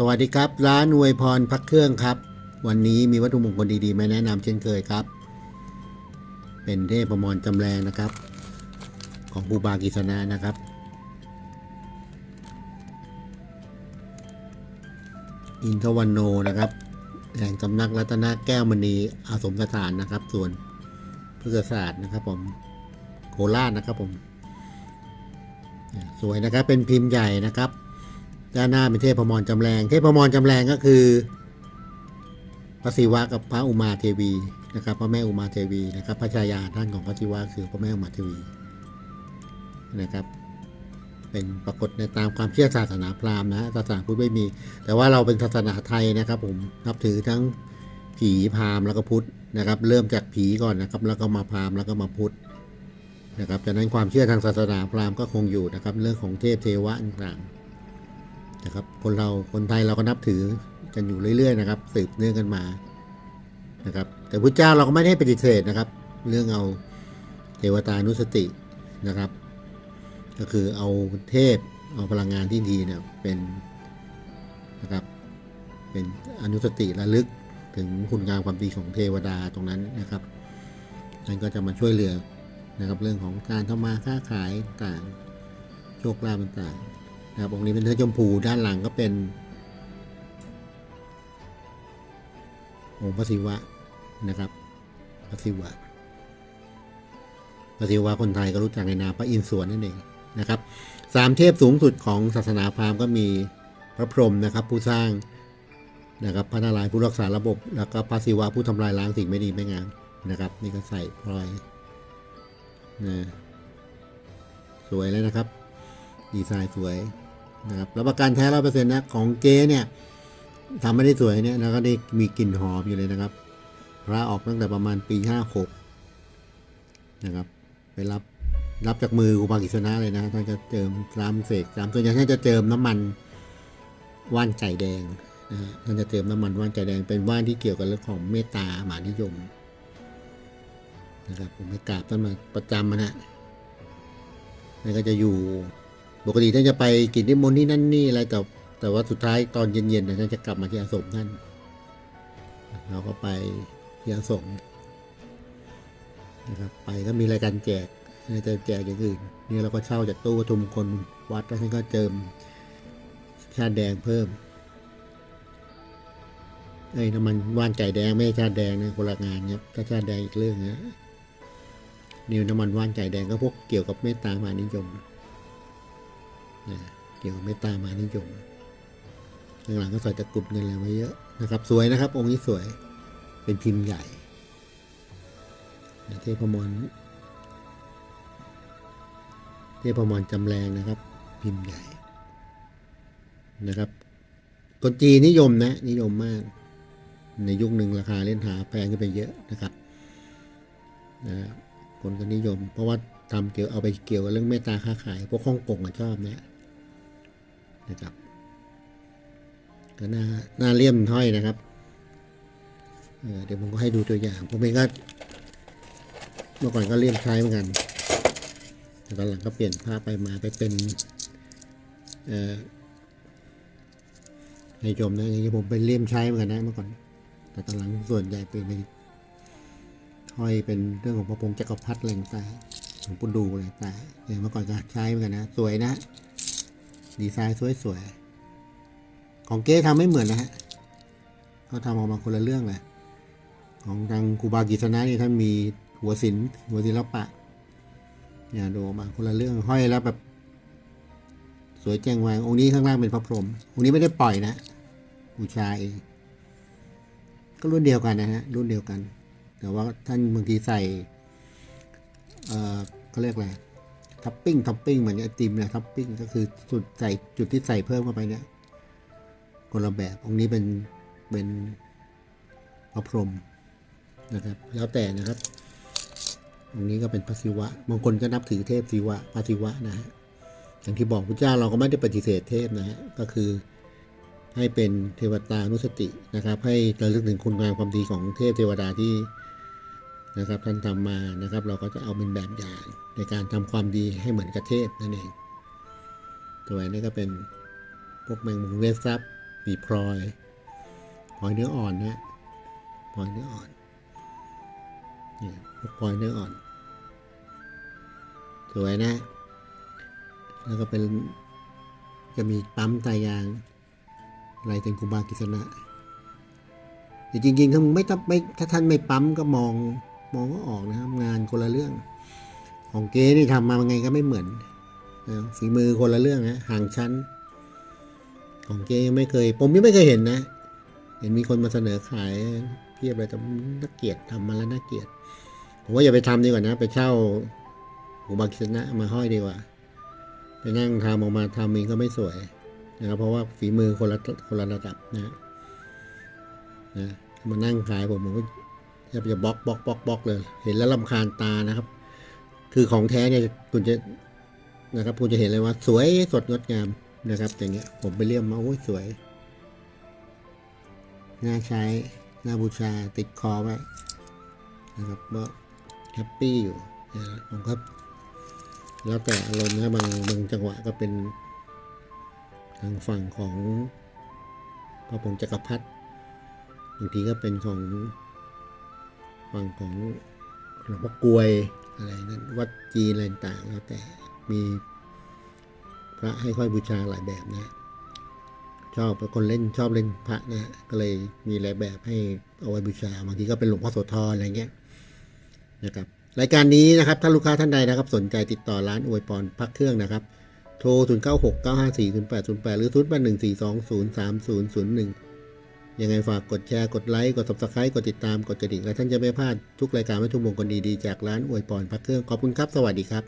สวัสดีครับ ร้านอวยพรพักเครื่องครับ วันนี้มีวัตถุมงคลดีๆมาแนะนำเช่นเคยครับ เป็นเทพประมรจำแรงนะครับ ของบูบากิษณะนะครับ อินทวันโนนะครับแห่งสำนักรัตนแก้วมณีอาสมสถานนะครับ ส่วนพฤกษศาสตร์นะครับผมโคราชนะครับผม สวยนะครับเป็นพิมพ์ใหญ่นะครับ ด้านหน้าเป็นเทพมรจำแรง เทพมรจำแรงก็คือพระศิวะกับพระอุมาเทวีนะครับพระแม่อุมาเทวีนะครับพระชายาท่านของพระศิวะคือพระแม่อุมาเทวีนะครับ เป็นปรากฏในตามความเชื่อศาสนาพราหมณ์นะศาสนาพุทธไม่มี แต่ว่าเราเป็นศาสนาไทยนะครับ ผมนับถือทั้งผีพราหมณ์แล้วก็พุทธนะครับ เริ่มจากผีก่อนนะครับ แล้วก็มาพราหมณ์แล้วก็มาพุทธนะครับจากนั้นความเชื่อทางศาสนาพราหมณ์ก็คงอยู่นะครับ เรื่องของเทพเทวะต่างๆ นะครับ คนเราคนไทยเราก็นับถือกันอยู่เรื่อย ๆ นะครับ สืบเนื่องกันมานะครับ แต่พระเจ้าเราก็ไม่ได้ปฏิเสธนะครับ เรื่องเอาเทวตานุสตินะครับ ก็คือเอาเทพเอาพลังงานที่ดีเนี่ยเป็นนะครับ เป็นอนุสติระลึกถึงคุณงามความดีของเทวดาตรงนั้นนะครับนั่นก็จะมาช่วยเหลือนะครับ เรื่องของการทำมาค้าขายต่างโชคลาภต่าง นะครับองค์นี้เป็นเนื้อชมพูด้านหลังก็เป็น องค์พระศิวะนะครับพระศิวะพระศิวะคนไทยก็รู้จักในนามพระอินทร์สวนนั่นเองนะครับสามเทพสูงสุดของศาสนาพราหมณ์ก็มีพระพรหมนะครับ ผู้สร้างนะครับพระนารายณ์ผู้รักษาระบบ แล้วก็พระศิวะผู้ทำลายล้างสิ่งไม่ดีไม่งามนะครับ นี่ก็ใส่พลอยนะสวยเลยนะครับ ดีไซน์สวย นะครับรับประกันแท้ร้อยเปอร์เซ็นต์นะของเก๊เนี่ยทำไม่ได้สวยเนี่ยแล้วก็ได้มีกลิ่นหอมอยู่เลยนะครับ พระออกตั้งแต่ประมาณปีห้าหกนะครับ ไปรับรับจากมือครูบากิษณะเลยนะท่านจะเจิมรามเสกรามส่วนใหญ่ท่านจะเจิมน้ำมันว่านไก่แดงนะฮะท่านจะเจิมน้ำมันว่านไก่แดงเป็นว่านที่เกี่ยวกับเรื่องของเมตตาหมานิยมนะครับผมไปกราบท่านมาประจำนะฮะแล้วก็จะอยู่ ปกติท่านจะไปกินนิมนต์ที่นั่นนี่อะไรแต่แต่ว่าสุดท้ายตอนเย็นๆนยท่านจะกลับมาที่อาสมท่านเราก็ไปที่อาสมนะครับไปก็มีรายการแจกไม่ได้แจกอย่างอื่นนี่เราก็เช่าจากตู้ทุมคนวัดแล้วท่านก็เจิมชาติแดงเพิ่มเอ้ยน้ำมันว่านไก่แดงไม่ใช่ชาติแดงนะคนละงานครับถ้าชาติแดงอีกเรื่องนะนิวน้ำมันว่านไก่แดงก็พวกเกี่ยวกับเมตตามหานิยมนะ เกี่ยวกับเมตตามานิยมข้างหลังก็ใส่ตะกรุดเงินอะไรไว้เยอะนะครับ สวยนะครับ องค์นี้สวยเป็นพิมพ์ใหญ่นะเทพมรเทพมรจำแรงนะครับ พิมพ์ใหญ่นะครับคนจีนนิยมนะ นิยมมาก ในยุคหนึ่งราคาเล่นหาแพงขึ้นไปเยอะนะครับนะคนก็นิยม เพราะว่าทำเกี่ยวเอาไปเกี่ยวกับเรื่องเมตตาค้าขายพวกฮ่องกงอะชอบเนี่ย นะครับ ก็น่าน่าเลี่ยมถ้อยนะครับเเดี๋ยวผมก็ให้ดูตัวอย่างผมเองก็เมื่อก่อนก็เลี่ยมใช้เหมือนกัน แต่ตอนหลังก็เปลี่ยนผ้าไปมาไปเป็นให้ชมนะอย่างนี้ผมเป็นเลี่ยมใช้เหมือนกันนะเมื่อก่อน แต่ตอนหลังส่วนใหญ่เป็นห้อยเป็นเรื่องของพระพรหมจักรพรรดิแรงตาหลวงปู่ดูอะไรตางเมื่อก่อนก็ใช้เหมือนกันนะ สวยนะ ดีไซน์สวยๆ ของเก๊ทำไม่เหมือนนะฮะเขาทำออกมาคนละเรื่องแหละของทางครูบากิษณะนี่ท่านมีหัวศิลป์หัวศิลปะเนี่ยดูออกมาคนละเรื่องห้อยแล้วแบบ สวยแจ้งวางองค์นี้ข้างล่างเป็นพระพรหมองค์นี้ไม่ได้ปล่อยนะบูชาเองก็รุ่นเดียวกันนะฮะรุ่นเดียวกัน แต่ว่าท่านบางทีใส่ เอ่อเขาเรียกอะไร ท็อปปิ้งท็อปปิ้งเหมือนไอติมเนี่ยท็อปปิ้งก็คือจุดใส่จุดที่ใส่เพิ่มเข้าไปเนี่ยคนละแบบองค์นี้เป็นเป็นพระพรหมนะครับ แล้วแต่นะครับองค์นี้ก็เป็นพระศิวะบางคนก็นับถือเทพศิวะพระศิวะนะฮะอย่างที่บอกพระเจ้าเราก็ไม่ได้ปฏิเสธเทพนะฮะก็คือให้เป็นเทวตานุสตินะครับ ให้ระลึกถึงคุณงามความดีของเทพเทวดาที่ นะครับท่านทำมานะครับ เราก็จะเอาเป็นแบบอย่างในการทำความดีให้เหมือนกับเทพนั่นเอง ตัวนี้ก็เป็นพวกแมงมุมเวสซับเพมีพลอยพลอยเนื้ออ่อนนะพลอยเนื้ออ่อนเนี่ยพวกพลอยเนื้ออ่อนสวยนะ แล้วก็เป็นจะมีปั๊มตายางลายเซ็นครูบากิษณะแต่จริงๆถ้ามึงไม่ถ้าไม่ถ้าท่านไม่ปั๊มก็มอง มองก็ออกนะครับ งานคนละเรื่อง ของเก๊นี่ทำมาไงก็ไม่เหมือนนะฝีมือคนละเรื่องนะห่างชั้น ของเก๊ยังไม่เคย ผมยังไม่เคยเห็นนะ เห็นมีคนมาเสนอขายเพียบเลยแต่น่าเกลียดทำมาแล้วน่าเกลียดผมว่าอย่าไปทำดีกว่านะ ไปเช่าหูบากิษณะมาห้อยดีกว่า ไปนั่งทำออกมาทำเองก็ไม่สวยนะครับเพราะว่าฝีมือคนละคนละระดับนะนะมานั่งขายผมผมก็ แทบจะบล็อกบล็อกบล็อกบล็อกเลย เห็นแล้วลำคาญตานะครับ คือของแท้เนี่ยคุณจะนะครับคุณจะเห็นเลยว่า สวยสดงดงามนะครับ อย่างเงี้ยผมไปเลี่ยมมาโอ้ยสวยน่าใช้น่าบูชาติดคอไว้นะครับก็แฮปปี้อยู่นะผมก็แล้วแต่อารมณ์นะบางบางจังหวะก็เป็นทางฝั่งของพระพงศ์จักรพรรดิบางทีก็เป็นของ ฝั่งของหลวงพ่อกลวยอะไรนั้นวัดจีนอะไรต่างๆแล้วแต่มีพระให้ค่อยบูชาหลายแบบนะ ชอบเป็นคนเล่นชอบเล่นพระนะ ก็เลยมีหลายแบบให้เอาไว้บูชาบางทีก็เป็นหลวงพ่อโสธรอะไรเงี้ยนะครับรายการนี้นะครับถ้าลูกค้าท่านใดนะครับ สนใจติดต่อร้านอวยพรพักเครื่องนะครับ โทร 0 9 6 9 5 4 0 8 0 8 หรือ 0 8 1 4 2 0 3 0 0 1 ยังไงฝากกดแชร์ กดไลค์ กด subscribe กดติดตาม กดกระดิ่ง และท่านจะไม่พลาดทุกรายการวัตถุมงคลดีๆ จากร้านอวยพรพักเครื่อง ขอบคุณครับ สวัสดีครับ